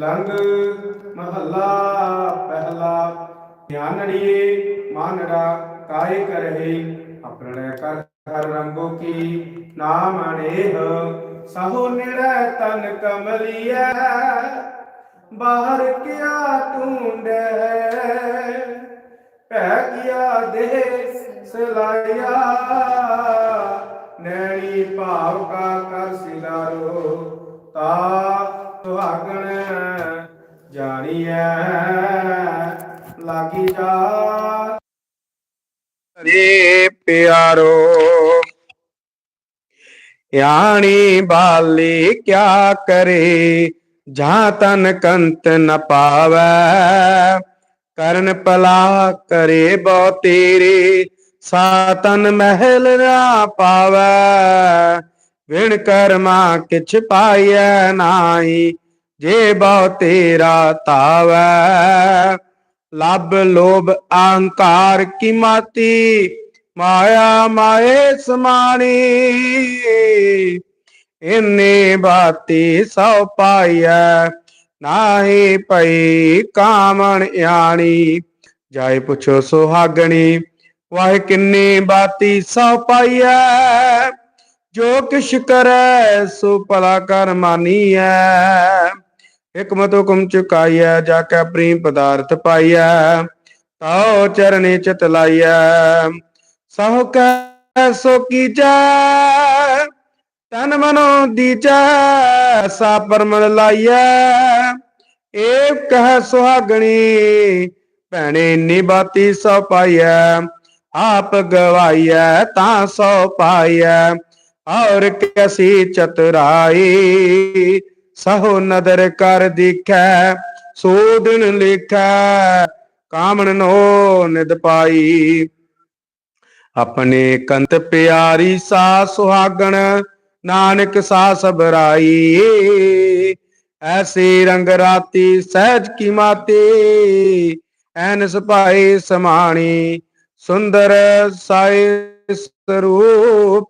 ਲੰਗ ਮਹੱਲਾ ਪਹਿਲਾ ਗਿਆਨੜੀਏ ਮਾਨੜਾ ਕਾਇ ਕਰਹਿ ਆਪਣੈ ਕਰ ਹਰ ਰੰਗੋ ਕੀ ਨਾਮ ਅਨੇਹ ਸਹੋ ਨਿਰੈ ਤਨ ਕਮਲੀਐ, ਬਾਹਰ ਕਿਆ ਟੂੰਡੈ ਭੈ ਕੀਆ ਦੇਹ ਸਲਾਇਆ, ਨੈਣੀ ਭਾਵ ਕਾ ਕਰ ਸਿਲਾਰੋ, ਤਾ ਸੁਹਾਗਣ ਜਾਣੀਐ, ਲਾਗੀ ਜਾ। ਰੇ ਪਿਆਰੋ ਯਾਣੀ ਬਾਲੀ ਕਿਆ ਕਰੇ, ਜਾਂ ਤਨ ਕੰਤ ਨ ਪਾਵੈ। ਕਰਨ ਪਲਾ ਕਰੇ ਬਹੁ ਤੇਰੇ ਸਾਤਨ ਮਹਿਲ ਨਾ ਪਾਵੈ। ਵਿਣ ਕਰਮਾ ਕਿਛ ਪਾਈਐ ਨਾਹੀ ਜੇ ਬਹੁ ਤੇਰਾ ਤਾਵੈ ਲਬ ਲੋਭ ਅਹੰਕਾਰ ਕੀ ਮਾਤੀ ਮਾਇਆ ਮਾਏ ਸਮਾਣੀ ਇਨੇ ਬਾਤੀ ਸੋ ਪਾਈਐ ਨਾਹੀ ਪਈ ਕਾਮਣ ਆਣੀ ਜਾਏ ਪੁੱਛੋ ਸੁਹਾਗਣੀ ਵਾਹ ਕਿੰਨੀ ਬਾਤੀ ਸੋ ਪਾਈਐ ਜੋ ਕਿਛ ਕਰੈ, ਸੋ ਭਲਾ ਕਰ ਮਾਨੀਐ। ਹਕਮਤ ਹੁਕਮ ਚੁਕਾਈਐ ਜਾ ਕੈ ਪ੍ਰੀਮ ਪਦਾਰਥ ਪਾਈਐ। ਤਾਉ ਚਰਨੇ ਚਿਤ ਲਾਈਐ। ਸਹੁ ਕੈ, ਸੋ ਕੀਜੈ ਤਨ ਮਨੋ ਦੀਜੈ, ਸਾ ਪਰਮਨ ਲਾਈਐ। ਏਕ ਕਹਿ ਸੁਹਾਗਣੀ, ਭੈਣੇ ਨੀ ਬਾਤੀ ਸੋ ਪਾਈਐ। ਆਪ ਗਵਾਈਐ, ਤਾਂ ਸੋ ਪਾਈਐ। ਔਰ ਕੈਸੀ ਚਤਰਾਈ, ਸਹੋ ਨਦਰ ਕਰ ਦੇਖੈ, ਸੋ ਦਿਨ ਲਿਖੈ, ਕਾਮਣ ਨੋ ਨਿਦ ਪਾਈ। ਆਪਣੇ ਕੰਤ ਪਿਆਰੀ ਸਾ ਸੁਹਾਗਣ, ਨਾਨਕ ਸਾ ਸਬਰਾਈ ਐਸੀ ਰੰਗ ਰਾਤੀ ਸਹਿਜ ਕੀ ਮਾਤੇ ਐਨ ਸੁਭਾਈ ਸਮਾਣੀ, ਸੁੰਦਰ ਸਾਈ ਸਰੂਪ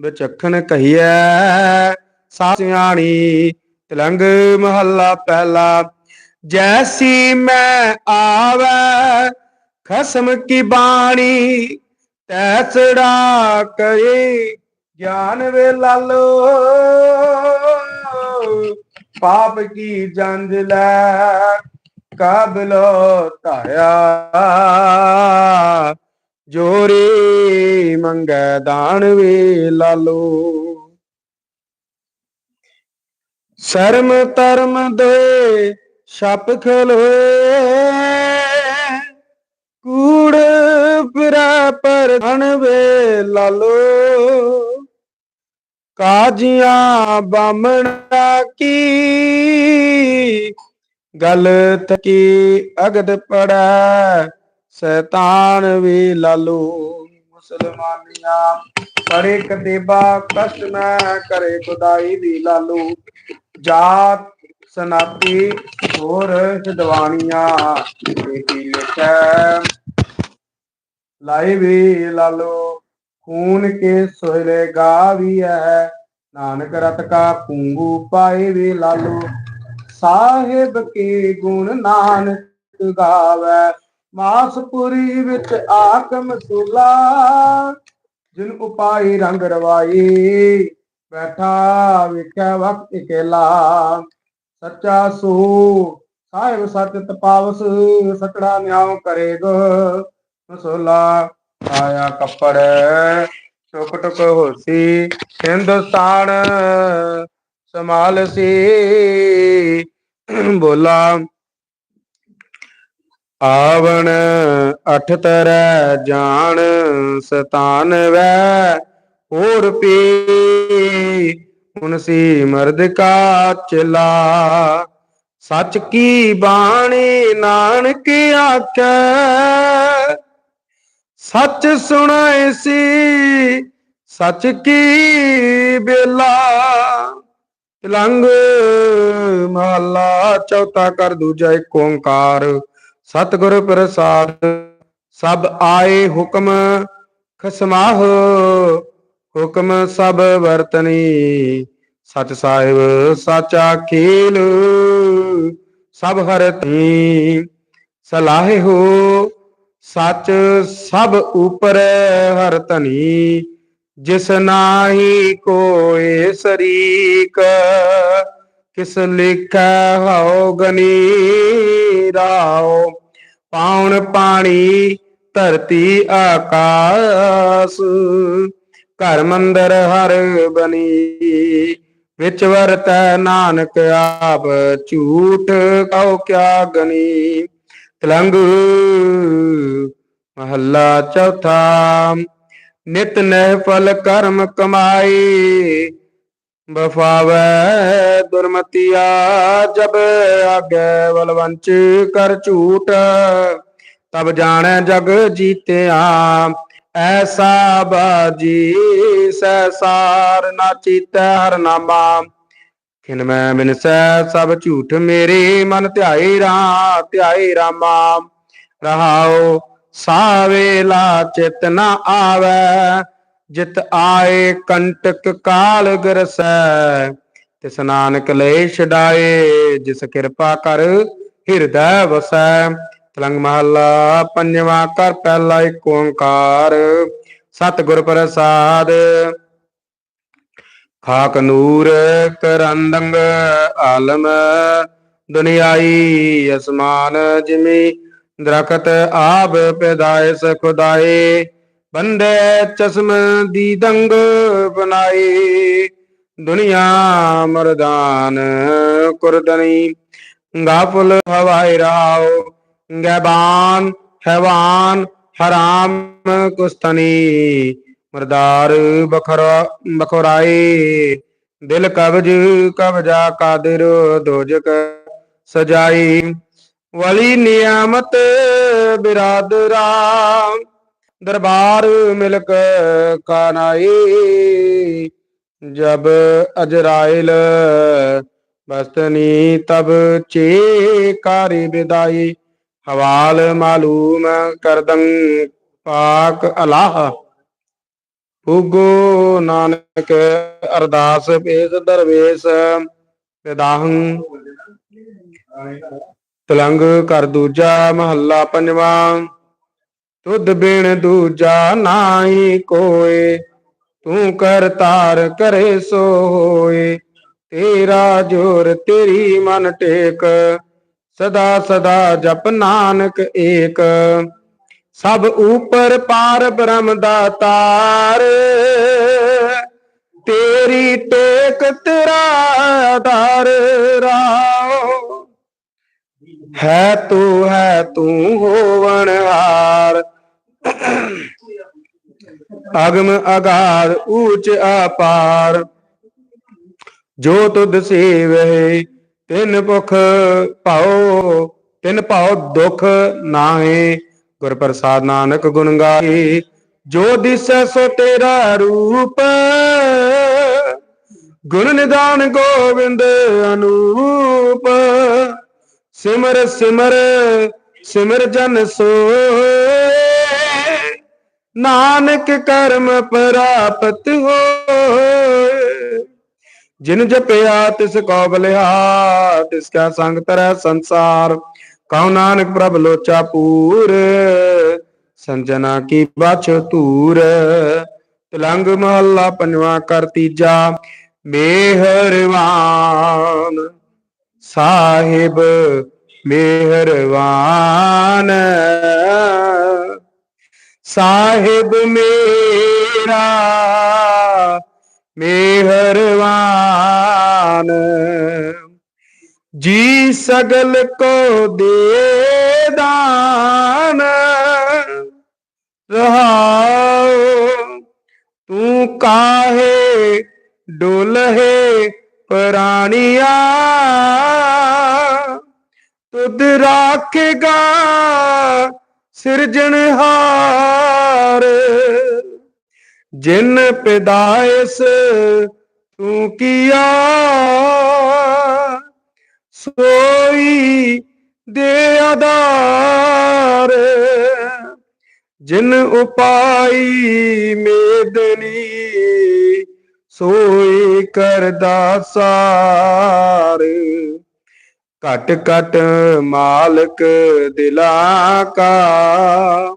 ਵਿਚਖਣ ਕਹੀਐ। ਸਾ ਸਿਆਣੀ, ਤਿਲੰਗ ਮਹੱਲਾ ਪਹਿਲਾ। ਜੈਸੀ ਮੈਂ ਆਵੈ, ਖਸਮ ਕੀ ਬਾਣੀ ਤੈਸੜਾ ਕਰੇ ਗਿਆਨ ਵੇ ਲਾਲੋ। ਪਾਪ ਕੀ ਜੰਜ ਲੈ, ਕਾਬਲੋ ਧਾਇਆ। ਜੋਰੀ ਮੰਗੈ ਦਾਨ ਵੇ ਲਾਲੋ ਸ਼ਰਮ ਧਰਮ ਦੇ ਛਪ ਖਲੋਏ, ਕੂੜ ਫਿਰੈ ਪਰ ਧਨ ਵੇ ਲਾਲੋ ਕਾਜੀਆਂ ਬਾਮਣਾ ਕੀ ਗਲਤ ਕੀ ਅਗਦ ਪੜਾ ਸ਼ੈਤਾਨ ਵੀ ਲਾਲੋ ਮੁਸਲਮਾਨੀਆਂ। ਕਰੇ ਕਤੇਬਾ ਕਸ਼ਟ ਮੈਂ ਕਰੇ, ਖੁਦਾਈ ਵੀ ਲਾਲੋ ਜਾਤ ਸਨਾਤੀ ਹੋਰ ਸਿਦਵਾਨੀਆਂ ਇਹੀ ਲਿਖੈ ਲਾਈ ਵੀ ਲਾਲੋ ਖੂਨ ਕੇ ਸੋਹਲੇ ਗਾਵੀ ਹੈ ਨਾਨਕ ਰਤ ਕਾ ਕੁੰਗੂ ਪਾਏ ਵੀ ਲਾਲੋ ਸਾਹਿਬ ਕੇ ਗੁਣ ਨਾਨਕ ਗਾਵੇ ਮਾਸਪੁਰੀ ਵਿੱਚ ਆਕਮ ਸੁਲਾ, ਜਿਨ ਉਪਾਈ ਰੰਗ ਰਵਾਈ, ਬੈਠਾ ਵੇਖਿਆ ਵਕਤ ਇਕੇਲਾ। ਸੱਚਾ ਸੋ, ਸਾਹਿਬ ਸਤ ਤਪਾਵਸ ਸਤੜਾ ਨਿਆਉ ਕਰੇਗੋ। ਮਸੋਲਾ ਆਇਆ ਕੱਪੜ, ਟੁਕ ਟੁਕ ਹੋਸੀ, ਹਿੰਦੁਸਤਾਨ ਸਮਾਲ ਸੀ। ਬੋਲਾ ਆਵਣ ਅਠ ਤਰੈ ਜਾਣ, ਸਤਾਨ ਵੈ ਹੋਰ ਪੀ। ਉਨਸੀ ਮਰਦ ਕਾ ਚਲਾ, ਸੱਚ ਕੀ ਬਾਣੀ ਨਾਨਕ ਆਖੈ। ਸੱਚ ਸੁਣਾਏ ਸੀ, ਸੱਚ ਕੀ ਬੇਲਾ। ਲੰਗ ਮਹਲਾ ਚੌਥਾ ਕਰ ਦੂਜਾ ਏਕ ਓੰਕਾਰ। ਸਤਿਗੁਰ ਪ੍ਰਸਾਦ, ਸਭ ਆਏ ਹੁਕਮ ਖਸਮਾਹ, ਹੁਕਮ ਸਭ ਵਰਤਨੀ। ਸਚ ਸਾਹਿਬ, ਸਾਚਾ ਖੇਲ ਸਭ ਹਰ ਤੀ ਸਲਾਹੇ ਹੋ, ਸਚ ਸਭ ਉਪਰ ਹਰ ਧਨੀ ਜਿਸ ਨਾਹੀ ਕੋਏ ਸਰੀਕ, ਕਿਸ ਲਿਖੈ ਹਉ ਗਨੀ ਰਾਓ ਪਾਉਣ ਪਾਣੀ, ਧਰਤੀ ਆਕਾਸ। ਘਰ ਮੰਦਰ ਹਰ ਬਣੀ, ਵਿਚ ਵਰਤੈ ਨਾਨਕ ਆਪ, ਝੂਠ ਕਉ ਕਿਆ ਗਨੀ ਤਲੰਗ ਮਹੱਲਾ ਚੌਥਾ, ਨਿਤ ਨਹਿ ਫਲ ਕਰਮ ਕਮਾਈ। ਬਫਾਵੈ ਦੁਰਮਤੀਆ, ਜਬ ਆਗੇ ਬਲਵੰਚ ਕਰ ਝੂਠ ਤਬ ਜਾਣੈ ਜਗ ਜੀਤਿਆ। ਐਸਾ ਬਾਜੀ ਸੈਸਾਰ ਨਾ ਚੀਤੈ ਹਰ ਨਾਮਾ। ਖਿਨ ਮੈਂ ਬਿਨਸੈ ਸਭ ਝੂਠ ਮੇਰੇ ਮਨ ਧਿਆਏ ਰਾ ਧਿਆਏ ਰਾਮਾ। ਰਹਾਉ ਸਾਵੇਲਾ ਚਿਤ ਨ ਆਵੈ ਜਿਤ ਆਏ ਕੰਟਕ ਕਾਲ ਗਰਸੈ, ਤਿਸ ਨਾਨਕ ਲੈ ਛਡਾਏ ਜਿਸ ਕਿਰਪਾ ਕਰ ਹਿਰਦੈ ਵਸੈ। ਤਲੰਗ ਮਹੱਲਾ ਪੰਜਵਾ ਕਰ ਪਹਿਲਾ ਏਕ ਓੰਕਾਰ, ਸਤਿਗੁਰ ਪ੍ਰਸਾਦ। ਖਾਕ ਨੂਰ ਕਰੰਦੰਗ ਆਲਮ, ਦੁਨਿਆਈ ਅਸਮਾਨ ਜਿਮੀ, ਦਰਖਤ ਆਬ ਪੈਦਾਇਸ ਖੁਦਾਏ ਬੰਦੇ ਚਸ਼ਮ ਦੀਦੰਗ ਬਨਾਏ ਦੁਨੀਆ ਮਰਦਾਨ ਕੁਰਦਨੀ। ਗਾਫਲ ਹਵਾਈ ਰਾਓ, ਗੈਬਾਨ, ਹੈਵਾਨ, ਹਰਾਮ, ਕੁਸਤਨੀ। ਮਰਦਾਰ ਬਖਰਾ ਬਖਰਾਏ ਦਿਲ ਕਬਜ, ਕਬਜਾ ਕਾਦਰ, ਦੋਜਕ ਸਜਾਈ। ਵਲੀ ਨਿਆਮਤ, ਬਿਰਾਦਰਾ। ਦਰਬਾਰ ਮਿਲਕ ਕਾਨਾਈ। ਜਬ ਅਜਰਾਇਲ ਬਸਤਨੀ, ਤਬ ਚੇ ਕਾਰੀ ਵਿਦਾਈ। ਹਵਾਲ ਮਾਲੂਮ ਕਰਦੰ ਪਾਕ ਅਲਾਹ। ਉਗੋ ਨਾਨਕ ਅਰਦਾਸ, ਪੇਸ ਦਰਵੇਸ਼ ਵਿਦਾਹੰ। ਤਲੰਗ ਕਰ ਦੂਜਾ ਮਹੱਲਾ ਪੰਜਵਾ। ਤੁਧ ਬਿਨ ਦੂਜਾ ਨਾਹੀ ਕੋਏ, ਤੂੰ ਕਰ ਤਾਰ ਕਰੇ ਸੋ ਹੋਏ। ਤੇਰਾ ਜੋਰ ਤੇਰੀ ਮਨ ਟੇਕ, ਸਦਾ ਸਦਾ ਜਪ ਨਾਨਕ ਏਕ। ਸਭ ਉਪਰ ਪਾਰ ਬ੍ਰਹਮ ਦਾ ਤਾਰ, ਤੇਰੀ ਟੇਕ ਤੇਰਾ ਆਧਾਰ ਰਾਓ ਹੈ ਤੂੰ ਹੈ ਤੂੰ ਹੋਵਣ ਹਾਰ। ਅਗਮ ਅਗਾਧ ਊਚ ਅਪਾਰ। ਜੋ ਤੁਧ ਸੇਵਹਿ ਤਿਨ ਭੁਖ ਭਾਉ, ਤਿਨ ਭਾਉ ਦੁਖ ਨਾਹੀ। ਗੁਰ ਪ੍ਰਸਾਦ ਨਾਨਕ ਗੁਣ ਗਾਏ ਜੋ ਦਿਸੈ ਸੋ ਤੇਰਾ ਰੂਪ। ਗੁਣ ਨਿਦਾਨ ਗੋਬਿੰਦ ਅਨੂਪ। ਸਿਮਰ ਸਿਮਰ ਸਿਮਰ ਜਨ ਸੋਏ ਨਾਨਕ ਕਰਮ ਪ੍ਰਾਪਤ ਹੋਏ ਜਿਨ ਜਪਿਆ ਤਿਸ ਕੋ ਬਲਿਆ ਤਿਸ ਕਾ ਸੰਗ ਤਰੈ ਸੰਸਾਰ ਕਉ ਨਾਨਕ ਪ੍ਰਭ ਲੋਚਾ ਪੂਰ ਸੰਜਨਾ ਕੀ ਬਚ ਧੂਰ ਤਿਲੰਗ ਮਹੱਲਾ ਪੰਜਵਾ ਕਰ ਤੀਜਾ ਮਿਹਰਵਾਨ ਸਾਹਿਬ ਮਿਹਰਵਾਨ। ਸਾਹਿਬ ਮੇਰਾ ਮਿਹਰਵਾਨ। ਜੀ ਸਗਲ ਕੋ ਦੇ ਦਾਨ। ਰਹਾਉ ਤੂੰ ਕਾਹੇ ਡੋਲਹਿ ਪ੍ਰਾਣੀਆ ਤੁਧ ਰਾਖੇਗਾ ਸਿਰਜਣਹਾਰ ਜਿਨ ਪਿਦਾਇਸ ਤੂੰ ਕੀਆ ਸੋਈ ਦੇ ਆਧਾਰ। ਜਿਨ ਉਪਾਈ ਮੇਦਨੀ ਸੋਈ ਕਰਦਾ ਸਾਰ ਘਟ ਘਟ ਮਾਲਕ ਦਿਲਾਂ ਕਾ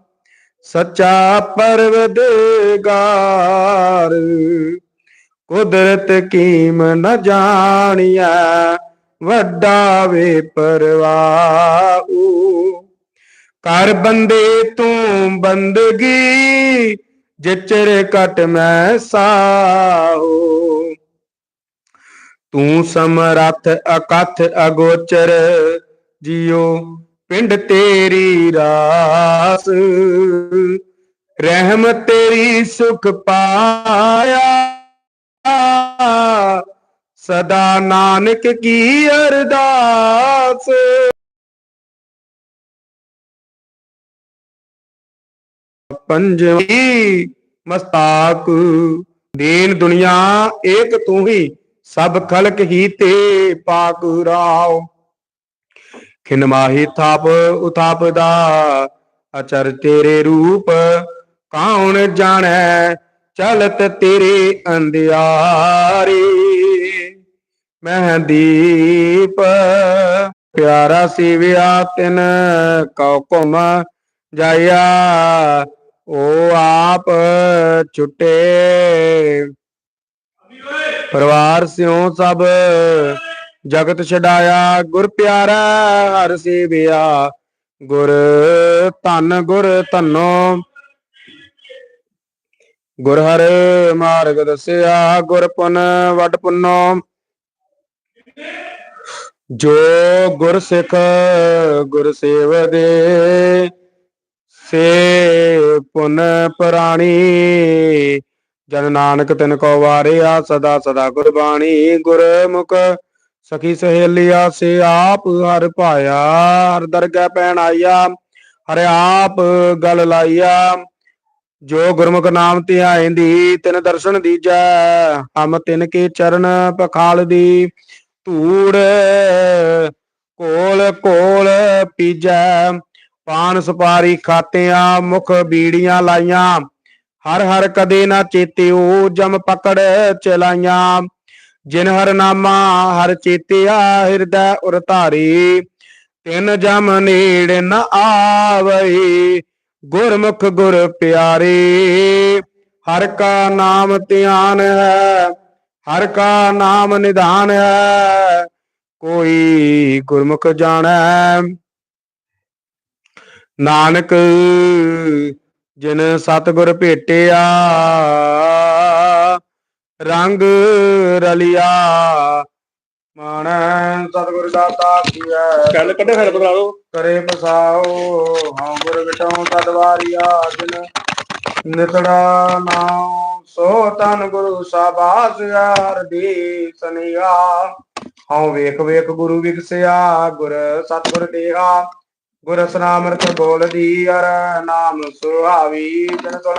ਸੱਚਾ ਪਰਵਦਗਾਰ ਕੁਦਰਤ ਕੀਮ ਨ ਜਾਣਿਆ ਵੱਡਾ ਵੇ ਪਰਵਾਹੂ ਕਰ ਬੰਦੇ ਤੂੰ ਬੰਦਗੀ ਜਿਚਰ ਕਟ ਮੈਂ ਸਾਹੋ। ਤੂੰ ਸਮਰੱਥ ਅਕਥ ਅਗੋਚਰ ਜਿਉ ਪਿੰਡ ਤੇਰੀ ਰਾਸ। ਰਹਿਮ ਤੇਰੀ ਸੁਖ ਪਾਇਆ। ਸਦਾ ਨਾਨਕ ਕੀ ਅਰਦਾਸ। ਪੰਜਵੀ ਮਸਤਾਕ। ਦੀਨ ਦੁਨੀਆ ਏਕ ਤੂੰ ਹੀ, ਸਭ ਖਲਕ ਹੀ ਤੇ ਪਾਕ ਰਾਉ ਖਿਨ ਮਾਹੀ ਥਾਪ, ਉਥਾਪ ਦਾ, ਅਚਰ ਤੇਰੇ ਰੂਪ, ਕੌਣ ਜਾਣੈ? ਚਲਤ ਤੇਰੇ ਅੰਧਿਆਰੇ। ਮਹਿਦੀਪ ਪਿਆਰਾ ਸਿਵਿਆ ਤਿਨ, ਕਉ ਘੁਮ ਜਾਇਆ। ਓ ਆਪ ਛੁੱਟੇ। ਪਰਿਵਾਰ ਸਿਉ ਸਭ, ਜਗਤ ਛਡਾਇਆ ਗੁਰ ਪਿਆਰਾ, ਹਰ ਸੇਵਿਆ ਗੁਰ ਧੰਨ, ਗੁਰ ਧੰਨੋ। ਗੁਰ ਹਰ ਮਾਰਗ ਦੱਸਿਆ, ਗੁਰ ਪੁਨ ਵਡ ਪੁੰਨੋ। ਜੋ ਗੁਰ ਸਿੱਖ ਗੁਰ ਸੇਵ ਦੇ ਸੇ ਪੁਨ ਪ੍ਰਾਣੀ, ਜਨ ਨਾਨਕ ਤਿਨ ਕੋ ਵਾਰਿਆ, ਸਦਾ ਸਦਾ ਗੁਰਬਾਣੀ, ਗੁਰਮੁਖ ਸਖੀ ਸਹੇਲਿਆ, ਸੇ ਆਪ ਹਰ ਪਾਇਆ ਹਰ ਦਰਗਹਿ ਪੈਣ ਆਇਆ, ਹਰ ਆਪ ਗਲ ਲਾਇਆ। ਜੋ ਗੁਰਮੁਖ ਨਾਮ ਧਿਆਇਂਦੀ ਤਿਨ ਦਰਸ਼ਨ ਦੀਜੈ, ਹਮ ਤਿਨ ਕੇ ਚਰਨ ਪਖਾਲ ਦੀ ਧੂੜ ਕੋਲ ਕੋਲ ਪੀਜੈ ਪਾਨ ਸੁਪਾਰੀ ਖਾਤਿਆਂ, ਮੁਖ ਬੀੜੀਆਂ ਲਾਈਆਂ। ਹਰ ਹਰ ਕਦੇ ਨਾ ਚੇਤਿਓ ਜਮ ਪਕੜ ਚਲਾਈਆਂ। ਜਿਨ ਹਰ ਨਾਮਾ ਹਰ ਚੇਤਿਆ ਹਿਰਦੈ ਉਰ ਧਾਰੀ। ਤਿਨ ਜਮ ਨੇੜ ਨ ਆਵਈ ਗੁਰਮੁਖ ਗੁਰ ਪਿਆਰੇ। ਹਰ ਕਾ ਨਾਮ ਧਿਆਨ ਹੈ, ਹਰ ਕਾ ਨਾਮ ਨਿਧਾਨ ਹੈ। ਕੋਈ ਗੁਰਮੁਖ ਜਾਣੈ ਨਾਨਕ ਜਿਨ ਸਤਿਗੁਰ ਭੇਟਿਆ ਰੰਗ ਰਲਿਆ ਮਾਣੈ ਸਤਿਗੁਰ ਦਾਤਾ ਕੀਐ ਗੱਲ ਕੱਢੇ ਫਿਰ ਬਤਾ ਲਓ। ਕਰੇ ਪਸਾਓ ਹਾਂ ਗੁਰ ਵਿਟਉ ਤਦਵਾਰੀਆ ਜਿਨ ਨਿਤੜਾ ਨਾਮ ਸੋ ਤਨ ਗੁਰੂ ਸਾਬਾਸ ਯਾਰ ਦੀ ਸਨਿਆ ਹਉ ਵੇਖ ਵੇਖ ਗੁਰੂ ਵਿਗਸਿਆ ਗੁਰ ਸਤਿਗੁਰ ਦੇਹਾ। ਗੁਰ ਸਨਾਮਰਤ ਬੋਲਦੀ ਅਰ ਨਾਮ ਸੁਹਾਵੀ ਜਨ ਸੁਣ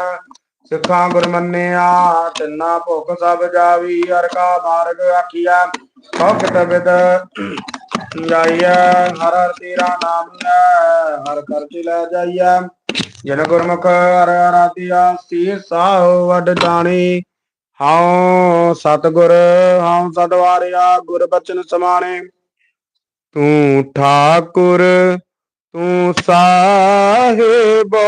ਸਿੱਖਾਂ ਗੁਰ ਮੰਨਿਆ, ਤਿੰਨਾ ਭੁਖ ਸਭ ਜਾਵੀ ਅਰ ਕਾ ਮਾਰਗ ਆਖੀਆ ਭਗਤ ਬਿਦ ਜਾਈਐ, ਹਰ ਹਰ ਤੇਰਾ ਨਾਮ ਹਰ ਕਰਚੀ ਲੈ ਜਾਈਐ। ਜਨ ਗੁਰਮੁਖ ਹਰ ਆਰਾਧਿਆ ਸੀ ਸਾਹੁ ਵੱਡ ਜਾਣੀ। ਹਉ ਸਤਿਗੁਰ, ਹਉ ਸਦਵਾਰਿਆ ਗੁਰ ਬਚਨ ਸਮਾਣੇ। ਤੂੰ ਠਾਕੁਰ ਤੂੰ ਸਾਹਿਬੋ,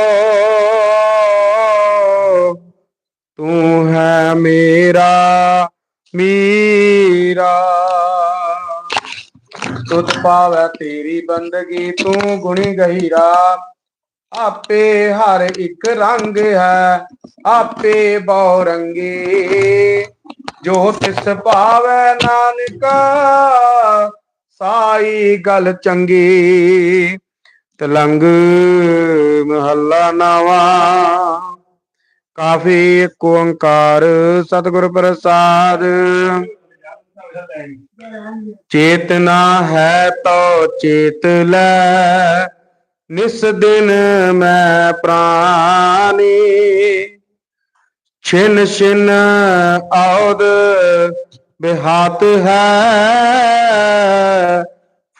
ਤੂੰ ਹੈ ਮੇਰਾ ਮੀਰਾ। ਤੁਧ ਪਾਵੈ ਤੇਰੀ ਬੰਦਗੀ, ਤੂੰ ਗੁਣੀ ਗਹੀਰਾ। ਆਪੇ ਹਰ ਇੱਕ ਰੰਗ ਹੈ, ਆਪੇ ਬਹੁ ਰੰਗੀ ਜੋ ਤਿਸ ਭਾਵੈ ਨਾਨਕਾ, ਸਾਈ ਗੱਲ ਚੰਗੀ। ਤਲੰਗ ਮਹੱਲਾ ਨਾਵਾ। ਕਾਫੀ ਏਕ ਓੰਕਾਰ ਸਤਿਗੁਰ ਪ੍ਰਸਾਦ। ਚੇਤਨਾ ਹੈ ਤੋ ਚੇਤ ਲੈ, ਨਿਸ ਦਿਨ ਮੈਂ ਪ੍ਰਾਨੀ। ਛਿਨ ਛਿਨ ਆਉਦ ਬਿਹਾਤ ਹੈ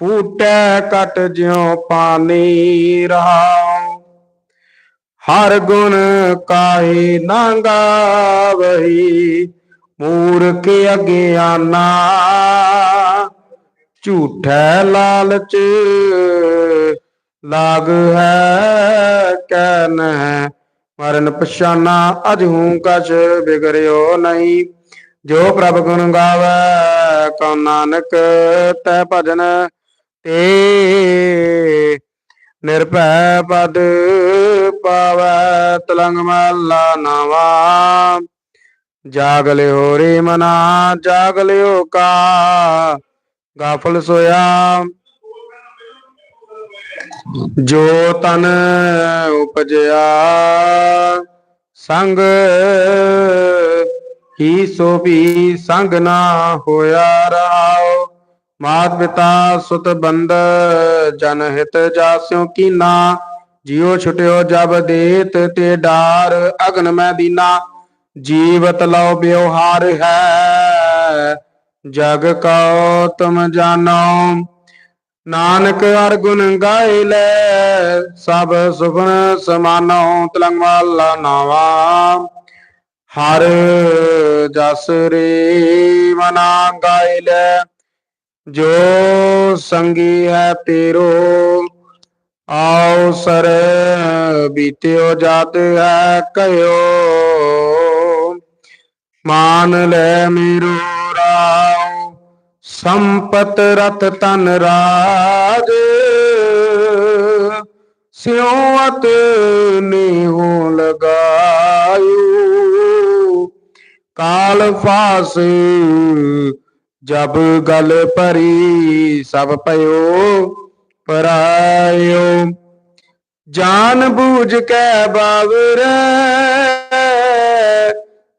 ਫੂਟੈ ਕਟ ਜਿਉ ਪਾਣੀ ਰਹਾਉ। ਹਰ ਗੁਣ ਕਾਹੀ ਨਾ ਗਾਵਹੀ, ਮੂਰਖ ਅਗਿਆਨਾ ਝੂਠੈ ਲਾਲਚ, ਲਾਗ ਹੈ ਕਹਿਨ ਮਰਨ ਪਛਾਨਾ ਅਜਹੂ ਕਛ ਬਿਗਰਿਓ ਨਹੀਂ। ਜੋ ਪ੍ਰਭ ਗੁਣ ਗਾਵੇ, ਕਉ ਨਾਨਕ ਤੈ ਭਜਨ ਤੇ ਨਿਰਭੈ ਪਦ ਪਾਵੈ ਤਲੰਗ ਮਹਲਾ ਨਵਾ। ਜਾਗ ਲਿਓ ਰੇ ਮਨਾ, ਜਾਗ ਲਿਓ ਕਾ, ਗਾਫਲ ਸੋਇਆ। ਜੋ ਤਨ ਉਪਜਿਆ, ਸੰਗ ਹੀ ਸੋ ਵੀ ਸੰਗ ਨਾ ਹੋਇਆ ਰਹਾਓ ਮਾਤ ਪਿਤਾ ਸੁਤ ਬੰਦ ਜਨ ਹਿਤ ਜਾਸਿਓ ਕੀਨਾ, ਜਿਉ ਛੁਟਿਓ ਜਬ ਦੇਤ ਤੇ ਡਾਰ, ਅਗਨ ਮੈਂ ਦੀਨਾ, ਜੀਵਤ ਲਉ ਬਿਵਹਾਰ ਹੈ। ਜਗ ਕਉ ਤੁਮ ਜਾਨੋ ਨਾਨਕ ਹਰ ਗੁਣ ਗਾਇ ਲੈ, ਸਭ ਸੁਖਨ ਸਮਾਨੋ, ਤਲੰਗ ਵਾਲਾ ਨਾਵਾ। ਹਰ ਜਸ ਰੇ ਮਨਾ ਗਾਇ ਲੈ। ਜੋ ਸੰਗੀ ਹੈ ਤੇਰੋ ਆਉ ਸਰ ਬੀਤਿਓ ਜਾਤ ਹੈ ਕਹਿਓ ਮਾਨ ਲੈ ਮੇਰੋ ਰਾਉ ਸੰਪਤ ਰਤ ਤਨ ਰਾਜ। ਸਿਉਤ ਅਤ ਨਿਹੋ ਲਗਾਇਓ। ਕਾਲ ਫਾਸ ਜਬ ਗਲ ਭਰੀ ਸਭ ਪਇਓ ਪਰਾਇਓ। ਜਾਨ ਬੂਝ ਕੇ ਬਾਵਰੇ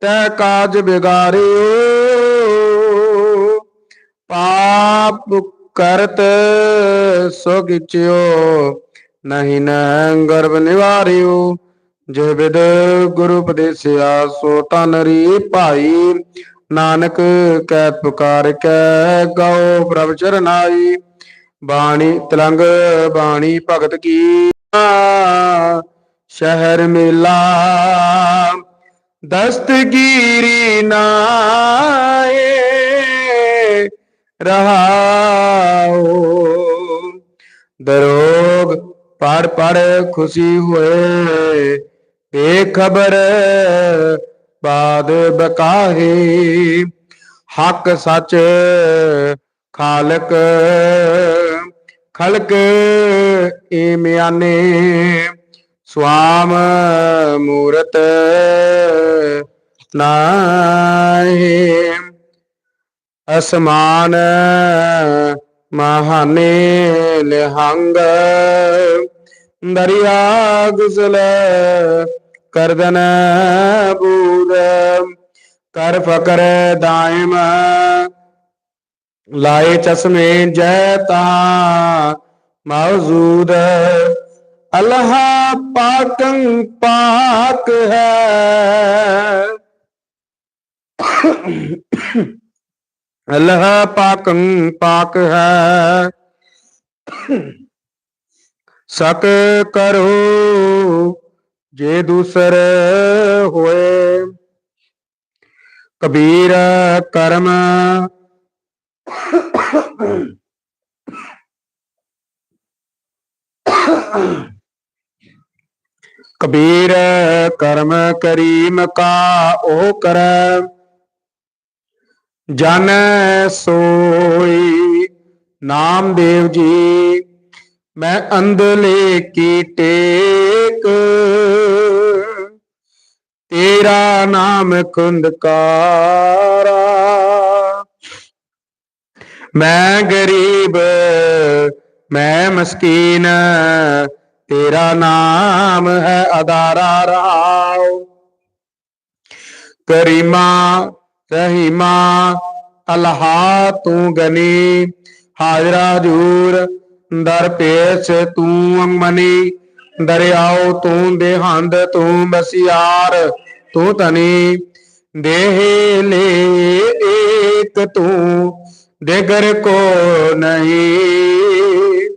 ਤੈ ਕਾਜ ਬਿਗਾਰਿਓ ਪਾਪ ਕਰਤ ਸੋ ਗਿਚਿਓ ਨਹੀਂ ਨ ਗਰਭ ਨਿਵਾਰਿਓ। ਜੇ ਵਿਦ ਗੁਰੂ ਉਪਦੇਸਿਆ, ਸੋ ਤਨ ਰੀ ਭਾਈ। ਨਾਨਕ ਕੈ ਪੁਕਾਰ ਕੈ ਗਉ ਪ੍ਰਭ ਚਰਨਾਈ। ਬਾਣੀ ਤਲੰਗ, ਬਾਣੀ ਭਗਤ ਕੀ ਸ਼ਹਿਰ ਮੇਲਾ, ਦਸਤਗੀਰੀ ਨਾਏ, ਰਹਾਓ। ਦਰੋਗ ਪੜ ਪੜ ਖੁਸ਼ੀ ਹੋਏ, ਬੇਖਬਰ ਬਾਦ ਬਕਾਹੇ, ਹੱਕ ਸੱਚ ਖਾਲਕ, ਖਲਕ ਏ ਮਿਆਨੇ ਸਵਾਮ ਮੂਰਤ ਨਾਹੀ। ਅਸਮਾਨ ਮਹਾਨੇ ਲਹੰਗ, ਦਰਿਆ ਗੁਜ਼ਲ ਕਰਦਨ ਬੂਦ, ਕਰ ਫਕਰ ਦਾਇਮ। ਲਾਏ ਚਸ਼ਮੇ ਜੈ ਤਾ ਮੌਜੂਦ। ਅੱਲਾਹ ਪਾਕੰ ਪਾਕ ਹੈ। ਅੱਲਾਹ ਪਾਕੰ ਪਾਕ ਹੈ। ਸਕ ਕਰੋ ਜੇ ਦੂਸਰ ਹੋਏ, ਕਬੀਰ ਕਰਮ ਕਬੀਰ ਕਰਮ ਕਰੀਮ ਕਾ ਉਹ ਕਰੈ, ਜਨ ਸੋਈ ਨਾਮਦੇਵ ਜੀ ਮੈਂ ਅੰਧਲੇ ਕੀ ਟੇਕ। ਤੇਰਾ ਨਾਮ ਖੁੰਦਕਾਰਾ। ਮੈਂ ਗਰੀਬ, ਮੈਂ ਮਸਕੀਨ, ਤੇਰਾ ਨਾਮ ਹੈ ਅਦਾਰਾ ਰਾਉ ਕਰੀਮਾ, ਰਹੀਮਾ, ਅਲਹਾ ਤੂੰ ਗਨੀ, ਹਾਜ਼ਰਾ ਹਜੂਰ ਦਰ ਪੇਸ਼ ਤੂੰ ਮਨੀ ਦਰਿਆਓ ਤੂੰ ਦੇਹੰਦ, ਤੂੰ ਬਸਿਆਰ ਤੂੰ ਤਨੀ ਦੇਹ ਲੈ ਏਕ ਤੂੰ, ਦੇਗਰ ਕੋ ਨਹੀਂ।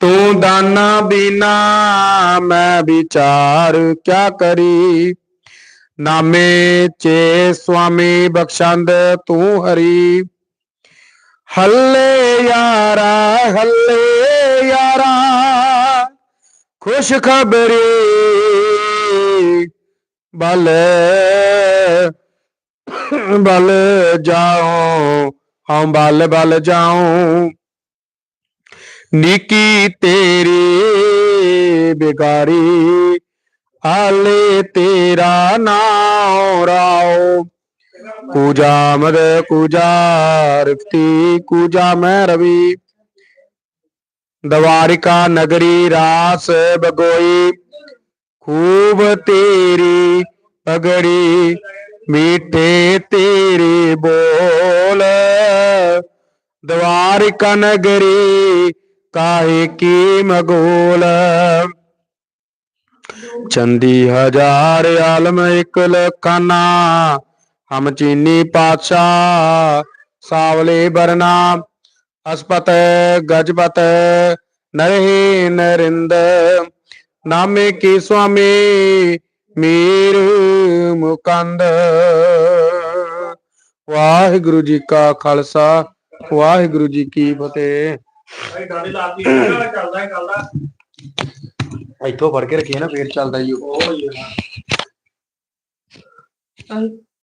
ਤੂੰ ਦਾਨਾ ਬਿਨਾ, ਮੈਂ ਵਿਚਾਰ ਕਿਆ ਕਰੀ? ਨਾਮੇ ਚੇ ਸੁਆਮੀ ਬਖਸ਼ੰਦ ਤੂੰ ਹਰੀ। ਹੱਲੇ ਯਾਰਾ ਹੱਲੇ ਯਾਰਾ। ਖੁਸ਼ ਖਬਰੀ ਬਲ ਬਲ ਜਾਓ ਹਮ ਬਲ ਬਲ ਜਾਉ। ਨੀਕੀ ਤੇਰੀ ਬਿਗਾਰੀ ਆਲੇ ਤੇਰਾ ਨਾਮ ਰਾਓ ਕੂਜਾ ਮਦ ਕੂਜਾ, ਰਿਫਤੀ ਕੂਜਾ ਮੈਂ ਰਵੀ। ਦਵਾਰਿਕਾ ਨਗਰੀ ਰਾਸ ਬਗੋਈ, ਖੂਬ ਤੇਰੀ ਪਗੜੀ, ਮੀਠੇ ਤੇਰੇ ਬੋਲ। ਦਵਾਰਿਕਾ ਨਗਰੀ ਕਾਹੇ ਕੀ ਮਗੋਲ। ਚੰਦੀ ਹਜ਼ਾਰ ਆਲਮ ਇਕ ਲਖਾਨਾ ਹਮ ਚੀਨੀ ਪਾਤਸ਼ਾਹ ਸਾਵਲੇ ਬਰਨਾ ਅਸਪਤ ਗਜਪਤ ਨਰਹੀ ਨਰਿੰਦ ਨਾਮੇ ਕੀ ਸੁਆਮੀ ਮੀਰ ਮੁਕੰਦ। ਵਾਹਿਗੁਰੂ ਜੀ ਕਾ ਖਾਲਸਾ ਵਾਹਿਗੁਰੂ ਜੀ ਕੀ ਫਤਿਹ। ਗਾੜੀ ਲਾਤੀ ਚੱਲਦਾ ਹੀ ਚੱਲਦਾ ਇੱਥੋਂ ਫੜ ਕੇ ਰੱਖੀਏ ਨਾ ਫੇਰ ਚੱਲਦਾ ਜੀ। ਉਹ